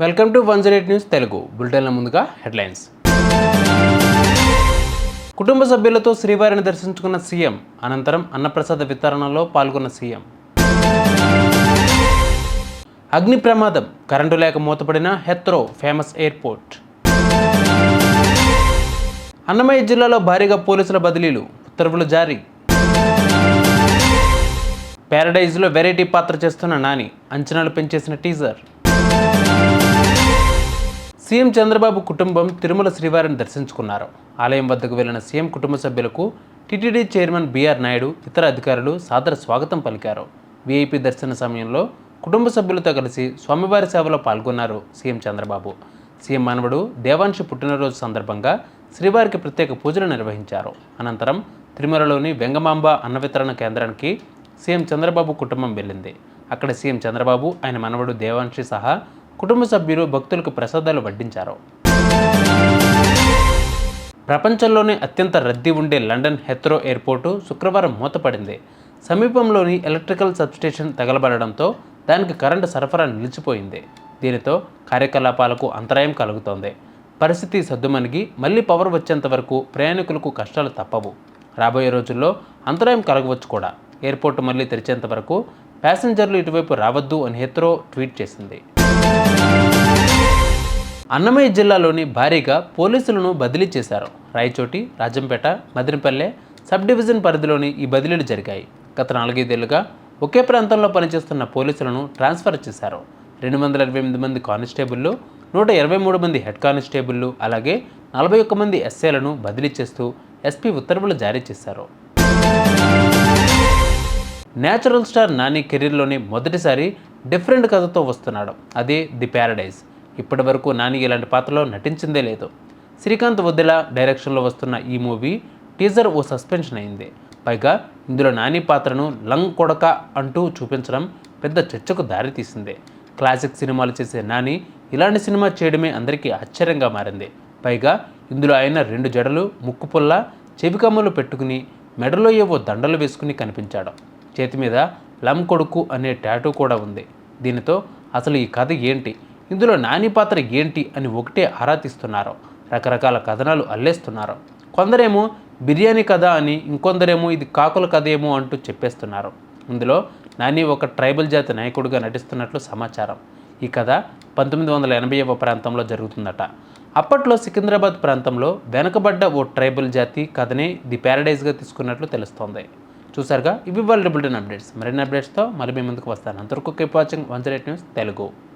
Welcome to one zero eight news Telugu. బులెటిన్ల ముందుగా headlines. కుటుంబ సభ్యులతో శ్రీవారిని దర్శించుకున్న సీఎం అనంతరం అన్నప్రసాద వితరణలో పాల్గొన్న సీఎం. అగ్ని ప్రమాదం కరెంటు లేక మూతపడిన హెత్రో ఫేమస్ ఎయిర్పోర్ట్. అన్నమయ్య జిల్లాలో భారీగా పోలీసుల బదిలీలు ఉత్తర్వులు జారీ. ప్యారడైజ్లో వెరైటీ పాత్ర చేస్తున్న నాని అంచనాలు పెంచేసిన టీజర్. సీఎం చంద్రబాబు కుటుంబం తిరుమల శ్రీవారిని దర్శించుకున్నారు. ఆలయం వద్దకు వెళ్ళిన సీఎం కుటుంబ సభ్యులకు టీటీడీ చైర్మన్ బీఆర్ నాయుడు ఇతర అధికారులు సాదర స్వాగతం పలికారు. వీఐపీ దర్శన సమయంలో కుటుంబ సభ్యులతో కలిసి స్వామివారి సేవలో పాల్గొన్నారు సీఎం చంద్రబాబు. సీఎం మనవడు దేవాంశి పుట్టినరోజు సందర్భంగా శ్రీవారికి ప్రత్యేక పూజలు నిర్వహించారు. అనంతరం తిరుమలలోని వెంగమాంబ అన్న వితరణ కేంద్రానికి సీఎం చంద్రబాబు కుటుంబం వెళ్ళింది. అక్కడ సీఎం చంద్రబాబు ఆయన మనవడు దేవాంశి సహా కుటుంబ సభ్యులు భక్తులకు ప్రసాదాలు వడ్డించారు. ప్రపంచంలోనే అత్యంత రద్దీ ఉండే లండన్ హెత్రో ఎయిర్పోర్టు శుక్రవారం మూతపడింది. సమీపంలోని ఎలక్ట్రికల్ సబ్స్టేషన్ తగలబడడంతో దానికి కరెంటు సరఫరా నిలిచిపోయింది. దీనితో కార్యకలాపాలకు అంతరాయం కలుగుతోంది. పరిస్థితి సద్దుమణిగి మళ్ళీ పవర్ వచ్చేంత వరకు ప్రయాణికులకు కష్టాలు తప్పవు. రాబోయే రోజుల్లో అంతరాయం కలగవచ్చు కూడా. ఎయిర్పోర్టు మళ్ళీ తెరిచేంత వరకు ప్యాసింజర్లు ఇటువైపు రావద్దు అని హెత్రో ట్వీట్ చేసింది. అన్నమయ్య జిల్లాలోని భారీగా పోలీసులను బదిలీ చేశారు. రాయచోటి రాజంపేట మదినపల్లె సబ్ డివిజన్ పరిధిలోని ఈ బదిలీలు జరిగాయి. గత నాలుగైదేళ్ళుగా ఒకే ప్రాంతంలో పనిచేస్తున్న పోలీసులను ట్రాన్స్ఫర్ చేశారు. రెండు వందల ఇరవై ఎనిమిది మంది కానిస్టేబుల్లు నూట ఇరవై మూడు మంది హెడ్ కానిస్టేబుల్లు అలాగే నలభై ఒక్క మంది ఎస్ఏలను బదిలీ చేస్తూ ఎస్పీ ఉత్తర్వులు జారీ చేశారు. న్యాచురల్ స్టార్ నాని కెరీర్లోని మొదటిసారి డిఫరెంట్ కథతో వస్తున్నాడు. అదే ది ప్యారడైజ్. ఇప్పటి వరకు నాని ఇలాంటి పాత్రలో నటించిందే లేదు. శ్రీకాంత్ వద్దిల డైరెక్షన్లో వస్తున్న ఈ మూవీ టీజర్ ఓ సస్పెన్షన్ అయింది. పైగా ఇందులో నాని పాత్రను లంగ్ కొడక అంటూ చూపించడం పెద్ద చర్చకు దారితీసింది క్లాసిక్ సినిమాలు చేసే నాని ఇలాంటి సినిమా చేయడమే అందరికీ ఆశ్చర్యంగా మారింది. పైగా ఇందులో ఆయన రెండు జడలు ముక్కు పుల్ల చెవికమ్మలు పెట్టుకుని మెడలో ఏవో దండలు వేసుకుని కనిపించాడు. చేతి మీద లం కొడుకు అనే టాటూ కూడా ఉంది. దీనితో అసలు ఈ కథ ఏంటి? ఇందులో నాని పాత్ర ఏంటి అని ఒకటే ఆరా తీస్తున్నారు రకరకాల కథనాలు అల్లేస్తున్నారు. కొందరేమో బిర్యానీ కథ అని ఇంకొందరేమో ఇది కాకుల కథ ఏమో అంటూ చెప్పేస్తున్నారు. ఇందులో నాని ఒక ట్రైబల్ జాతి నాయకుడిగా నటిస్తున్నట్లు సమాచారం. ఈ కథ పంతొమ్మిది వందల ఎనభైవ ప్రాంతంలో జరుగుతుందట. అప్పట్లో సికింద్రాబాద్ ప్రాంతంలో వెనకబడ్డ ఓ ట్రైబల్ జాతి కథనే ది ప్యారడైజ్గా తీసుకున్నట్లు తెలుస్తోంది. చూసారుగా ఇవి వాళ్ళ బులెటిన్ అప్డేట్స్. మరిన్ని అప్డేట్స్తో మళ్ళీ మీ ముందుకు వస్తాను. అంతవరకు keep watching one news Telugu.